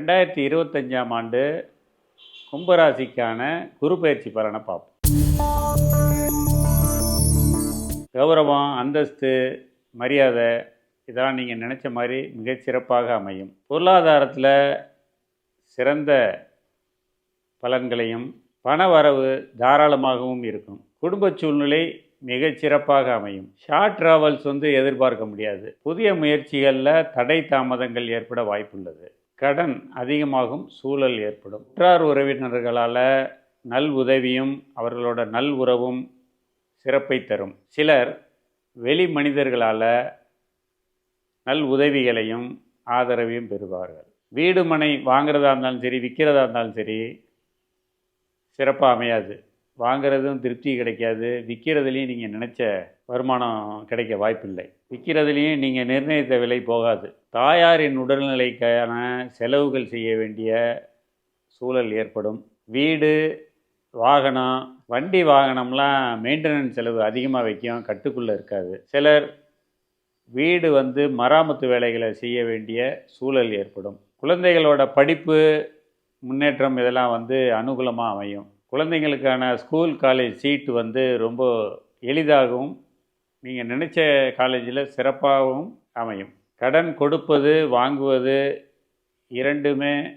ரெண்டாயிரத்தி இருபத்தஞ்சாம் ஆண்டு கும்பராசிக்கான குரு பயிற்சி பலனை பார்ப்போம். கௌரவம் அந்தஸ்து மரியாதை இதெல்லாம் நீங்கள் நினச்ச மாதிரி மிகச்சிறப்பாக அமையும். பொருளாதாரத்தில் சிறந்த பலன்களையும் பண வரவு தாராளமாகவும் இருக்கும். குடும்ப சூழ்நிலை மிகச்சிறப்பாக அமையும். ஷார்ட் ட்ராவல்ஸ் வந்து எதிர்பார்க்க முடியாது. புதிய முயற்சிகளில் தடை தாமதங்கள் ஏற்பட வாய்ப்புள்ளது. கடன் அதிகமாகும் சூழல் ஏற்படும். உற்றார் உறவினர்களால் நல் உதவியும் அவர்களோட நல் உறவும் சிறப்பை தரும். சிலர் வெளி மனிதர்களால் நல் உதவிகளையும் ஆதரவையும் பெறுவார்கள். வீடு மனை வாங்குறதா இருந்தாலும் சரி விற்கிறதா இருந்தாலும் சரி சிறப்பாக அமையாது. வாங்குறதும் திருப்தி கிடைக்காது. விற்கிறதுலேயும் நீங்கள் நினச்ச வருமானம் கிடைக்க வாய்ப்பில்லை. விற்கிறதுலையும் நீங்கள் நிர்ணயித்த விலை போகாது. தாயாரின் உடல்நிலைக்கான செலவுகள் செய்ய வேண்டிய சூழல் ஏற்படும். வீடு வாகனம் வண்டி வாகனம்லாம் மெயின்டெனன்ஸ் செலவு அதிகமாக வைக்கும் கட்டுக்குள்ளே இருக்காது. சிலர் வீடு வந்து மராமத்து வேலைகளை செய்ய வேண்டிய சூழல் ஏற்படும். குழந்தைகளோட படிப்பு முன்னேற்றம் இதெல்லாம் வந்து அனுகூலமாக அமையும். குழந்தைங்களுக்கான ஸ்கூல் காலேஜ் சீட்டு வந்து ரொம்ப எளிதாகவும் நீங்கள் நினச்ச காலேஜில் சிறப்பாகவும் அமையும். கடன் கொடுப்பது வாங்குவது இரண்டுமே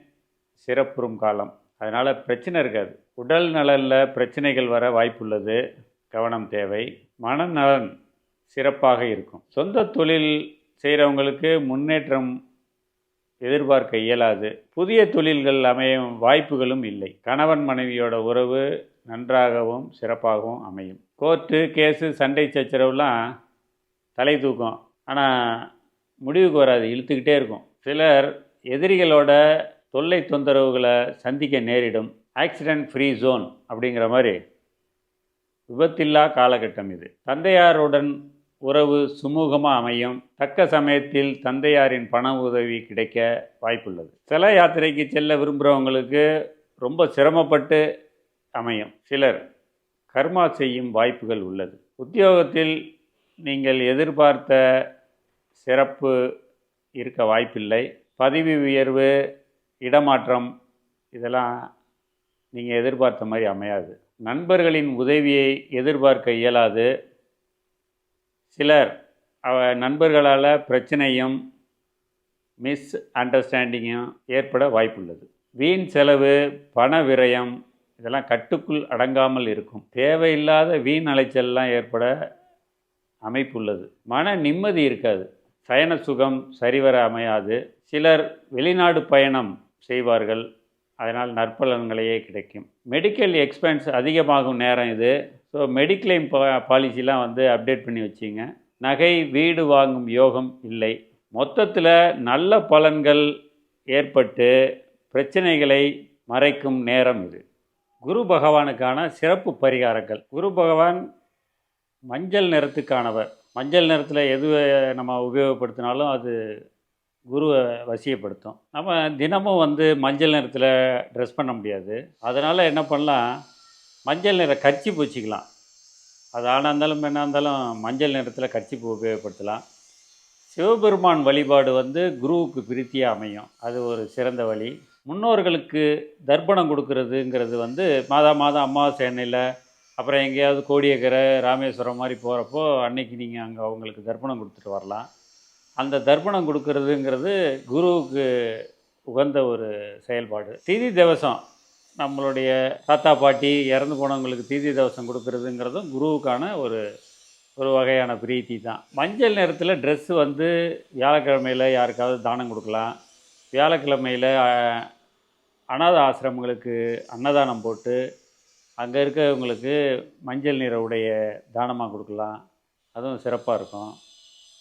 சிறப்புறும் காலம். அதனால் பிரச்சனை இருக்காது. உடல் நலனில் பிரச்சனைகள் வர வாய்ப்புள்ளது. கவனம் தேவை. மனநலன் சிறப்பாக இருக்கும். சொந்த தொழில் செய்கிறவங்களுக்கு முன்னேற்றம் எதிர்பார்க்க இயலாது. புதிய தொழில்கள் அமையும் வாய்ப்புகளும் இல்லை. கணவன் மனைவியோட உறவு நன்றாகவும் சிறப்பாகவும் அமையும். கோர்ட்டு கேஸு சண்டை சச்சரவுலாம் தலை தூக்கும். ஆனால் முடிவுக்கு வராது இழுத்துக்கிட்டே இருக்கும். சிலர் எதிரிகளோட தொல்லை தொந்தரவுகளை சந்திக்க நேரிடும். ஆக்சிடென்ட் ஃப்ரீ ஜோன் அப்படிங்கிற மாதிரி விபத்தில்லா காலகட்டம் இது. தந்தையாருடன் உறவு சுமூகமாக அமையும். தக்க சமயத்தில் தந்தையாரின் பண உதவி கிடைக்க வாய்ப்புள்ளது. சில யாத்திரைக்கு செல்ல விரும்புகிறவங்களுக்கு ரொம்ப சிரமப்பட்டு அமையும் சிலர் கர்மா செய்யும் வாய்ப்புகள் உள்ளது. உத்தியோகத்தில் நீங்கள் எதிர்பார்த்த சிறப்பு இருக்க வாய்ப்பில்லை. பதவி உயர்வு இடமாற்றம் இதெல்லாம் நீங்கள் எதிர்பார்த்த மாதிரி அமையாது. நண்பர்களின் உதவியை எதிர்பார்க்க இயலாது. சிலர் அவ நண்பர்களால் பிரச்சனையும் மிஸ் அண்டர்ஸ்டாண்டிங்கும் ஏற்பட வாய்ப்புள்ளது. வீண் செலவு பண விரயம் இதெல்லாம் கட்டுக்குள் அடங்காமல் இருக்கும். தேவையில்லாத வீண் அலைச்சல்லாம் ஏற்பட அமைப்புள்ளது. மன நிம்மதி இருக்காது. சயன சுகம் சரிவர அமையாது. சிலர் வெளிநாடு பயணம் செய்வார்கள். அதனால் நற்பலன்களையே கிடைக்கும். மெடிக்கல் எக்ஸ்பென்ஸ் அதிகமாகும் நேரம் இது. ஸோ மெடிக்ளைம் பா பாலிசிலாம் வந்து அப்டேட் பண்ணி வச்சிங்க. நகை வீடு வாங்கும் யோகம் இல்லை. மொத்தத்தில் நல்ல பலன்கள் ஏற்பட்டு பிரச்சனைகளை மறைக்கும் நேரம் இது. குரு பகவானுக்கான சிறப்பு பரிகாரங்கள். குரு பகவான் மஞ்சள் நிறத்துக்கானவர். மஞ்சள் நிறத்தில் எது நம்ம உபயோகப்படுத்தினாலும் அது குருவை வசியப்படுத்தும். நம்ம தினமும் வந்து மஞ்சள் நிறத்தில் ட்ரெஸ் பண்ண முடியாது. அதனால் என்ன பண்ணலாம்? மஞ்சள் நிற கட்சி வச்சுக்கலாம் அது ஆனாக இருந்தாலும் என்ன இருந்தாலும் மஞ்சள் நிறத்தில் கட்சிப்பு உபயோகப்படுத்தலாம். சிவபெருமான் வழிபாடு வந்து குருவுக்கு பிரித்தியாக அமையும். அது ஒரு சிறந்த வழி. முன்னோர்களுக்கு தர்ப்பணம் கொடுக்கறதுங்கிறது வந்து மாதா மாதம் அமாவாசை எண்ணெயில் அப்புறம் எங்கேயாவது கோடியக்கரை ராமேஸ்வரம் மாதிரி போகிறப்போ அன்னைக்கு நீங்கள் அங்கே அவங்களுக்கு தர்ப்பணம் கொடுத்துட்டு வரலாம். அந்த தர்ப்பணம் கொடுக்கறதுங்கிறது குருவுக்கு உகந்த ஒரு செயல்பாடு. திதி தேவசம் நம்மளுடைய தாத்தா பாட்டி இறந்து போனவங்களுக்கு திதி திவசம் கொடுக்கறதுங்கிறதும் குருவுக்கான ஒரு ஒரு வகையான பிரீத்தி தான். மஞ்சள் நிறத்தில் ட்ரெஸ்ஸு வந்து வியாழக்கிழமையில் யாருக்காவது தானம் கொடுக்கலாம். வியாழக்கிழமையில் அனாத ஆசிரமங்களுக்கு அன்னதானம் போட்டு அங்கே இருக்கிறவங்களுக்கு மஞ்சள் நிற உடைய தானமாக கொடுக்கலாம். அதுவும் சிறப்பாக இருக்கும்.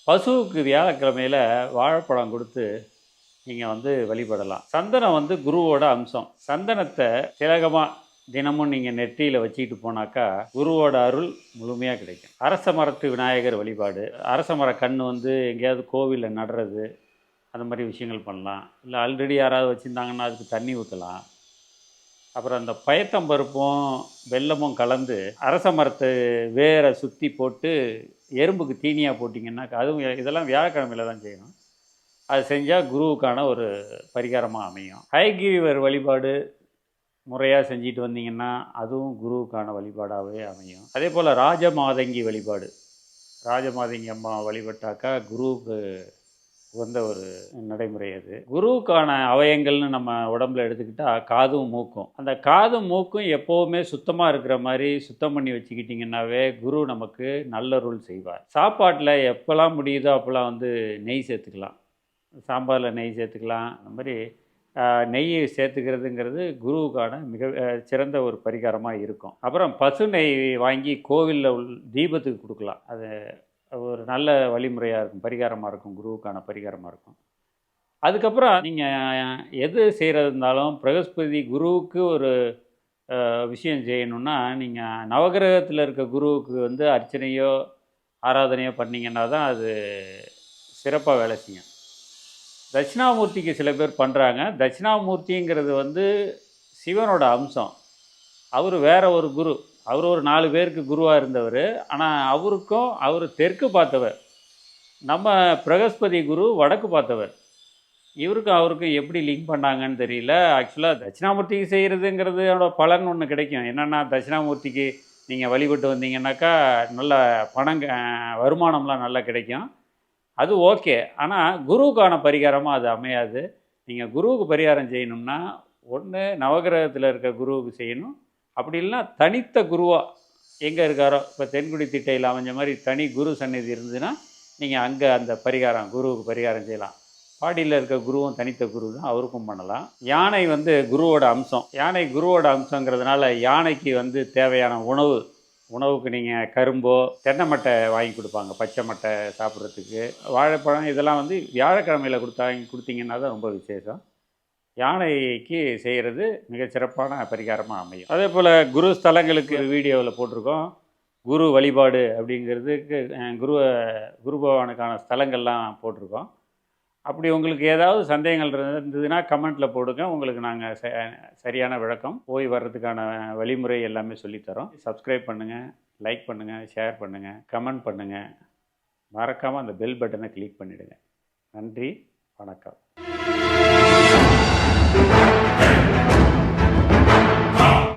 பசுவுக்கு வியாழக்கிழமையில் வாழைப்பழம் கொடுத்து நீங்கள் வந்து வழிபடலாம். சந்தனம் வந்து குருவோட அம்சம். சந்தனத்தை திலகமாக தினமும் நீங்கள் நெற்றியில் வச்சுக்கிட்டு போனாக்கா குருவோட அருள் முழுமையாக கிடைக்கும். அரச மரத்து விநாயகர் வழிபாடு. அரச மர கண் வந்து எங்கேயாவது கோவிலில் நடுறது அந்த மாதிரி விஷயங்கள் பண்ணலாம். இல்லை ஆல்ரெடி யாராவது வச்சுருந்தாங்கன்னா அதுக்கு தண்ணி ஊற்றலாம் அப்புறம் அந்த பயத்தம்பருப்பும் வெல்லமும் கலந்து அரச மரத்து வேரை சுற்றி போட்டு எறும்புக்கு தீனியாக போட்டிங்கன்னாக்கா அதுவும் இதெல்லாம் வியாழக்கிழமையில் தான் செய்யணும். அது செஞ்சால் குருவுக்கான ஒரு பரிகாரமாக அமையும். ஹயகிரிவர் வழிபாடு முறையாக செஞ்சுட்டு வந்தீங்கன்னா அதுவும் குருவுக்கான வழிபாடாகவே அமையும். அதே போல் ராஜமாதங்கி வழிபாடு. ராஜமாதங்கி அம்மா வழிபட்டாக்கா குருவுக்கு உகந்த ஒரு நடைமுறை அது. குருவுக்கான அவயங்கள்னு நம்ம உடம்புல எடுத்துக்கிட்டால் காதும் மூக்கும். அந்த காதும் மூக்கும் எப்போவுமே சுத்தமாக இருக்கிற மாதிரி சுத்தம் பண்ணி வச்சுக்கிட்டிங்கன்னாவே குரு நமக்கு நல்ல ரூல் செய்வார். சாப்பாட்டில் எப்போல்லாம் முடியுதோ அப்போல்லாம் வந்து நெய் சேர்த்துக்கலாம். சாம்பாரில் நெய் சேர்த்துக்கலாம். அந்த மாதிரி நெய் சேர்த்துக்கிறதுங்கிறது குருவுக்கான மிக சிறந்த ஒரு பரிகாரமாக இருக்கும். அப்புறம் பசு நெய் வாங்கி கோவிலில் உள் தீபத்துக்கு கொடுக்கலாம். அது ஒரு நல்ல வழிமுறையாக இருக்கும். பரிகாரமாக இருக்கும். குருவுக்கான பரிகாரமாக இருக்கும். அதுக்கப்புறம் நீங்கள் எது செய்கிறது இருந்தாலும் பிரகஸ்பதி குருவுக்கு ஒரு விஷயம் செய்யணும்னா நீங்கள் நவகிரகத்தில் இருக்க குருவுக்கு வந்து அர்ச்சனையோ ஆராதனையோ பண்ணீங்கன்னா தான் அது சிறப்பாக வேலை செய்யும். தட்சிணாமூர்த்திக்கு சில பேர் பண்ணுறாங்க தட்சிணாமூர்த்திங்கிறது வந்து சிவனோட அம்சம். அவர் வேற ஒரு குரு. அவர் ஒரு நாலு பேருக்கு குருவாக இருந்தவர். ஆனால் அவருக்கும் அவர் தெற்கு பார்த்தவர். நம்ம பிரகஸ்பதி குரு வடக்கு பார்த்தவர். இவருக்கும் அவருக்கும் எப்படி லிங்க் பண்ணாங்கன்னு தெரியல. ஆக்சுவலாக தட்சிணாமூர்த்திக்கு செய்கிறதுங்கிறது பலன் ஒன்று கிடைக்கும். என்னென்னா தட்சிணாமூர்த்திக்கு நீங்கள் வழிபட்டு வந்தீங்கன்னாக்கா நல்ல பணம் வருமானம்லாம் நல்லா கிடைக்கும். அது ஓகே. ஆனால் குருவுக்கான பரிகாரமாக அது அமையாது. நீங்கள் குருவுக்கு பரிகாரம் செய்யணும்னா ஒன்று நவகிரகத்தில் இருக்க குருவுக்கு செய்யணும். அப்படி இல்லைன்னா தனித்த குருவாக எங்கே இருக்காரோ? இப்போ தென்குடி திட்டையில் அமைஞ்ச மாதிரி தனி குரு சந்நிதி இருந்ததுன்னா நீங்கள் அங்கே அந்த பரிகாரம் குருவுக்கு பரிகாரம் செய்யலாம். பாடியில் இருக்க குருவும் தனித்த குரு தான் அவருக்கும் பண்ணலாம். யானை வந்து குருவோட அம்சம். யானை குருவோட அம்சங்கிறதுனால யானைக்கு வந்து தேவையான உணவு உணவுக்கு நீங்கள் கரும்போ தென்னை மட்டை வாங்கி கொடுப்பாங்க பச்சை மட்டை சாப்பிட்றதுக்கு. வாழைப்பழம் இதெல்லாம் வந்து வியாழக்கிழமையில் கொடுத்தா கொடுத்தீங்கன்னா தான் ரொம்ப விசேஷம். யானைக்கு செய்கிறது மிகச்சிறப்பான பரிகாரமாக அமையும். அதே போல் குரு ஸ்தலங்களுக்கு வீடியோவில் போட்டிருக்கோம். குரு வழிபாடு அப்படிங்கிறதுக்கு குரு குரு பகவானுக்கான ஸ்தலங்கள்லாம் போட்டிருக்கோம். அப்படி உங்களுக்கு ஏதாவது சந்தேகங்கள் இருந்ததுன்னா கமெண்ட்டில் போடுங்க. உங்களுக்கு நாங்கள் ச சரியான விளக்கம் போய் வர்றதுக்கான வழிமுறை எல்லாமே சொல்லித்தரோம் சப்ஸ்கிரைப் பண்ணுங்கள் லைக் பண்ணுங்கள் ஷேர் பண்ணுங்கள் கமெண்ட் பண்ணுங்கள் மறக்காமல் அந்த பெல் பட்டனை கிளிக் பண்ணிவிடுங்க நன்றி வணக்கம். Thank you.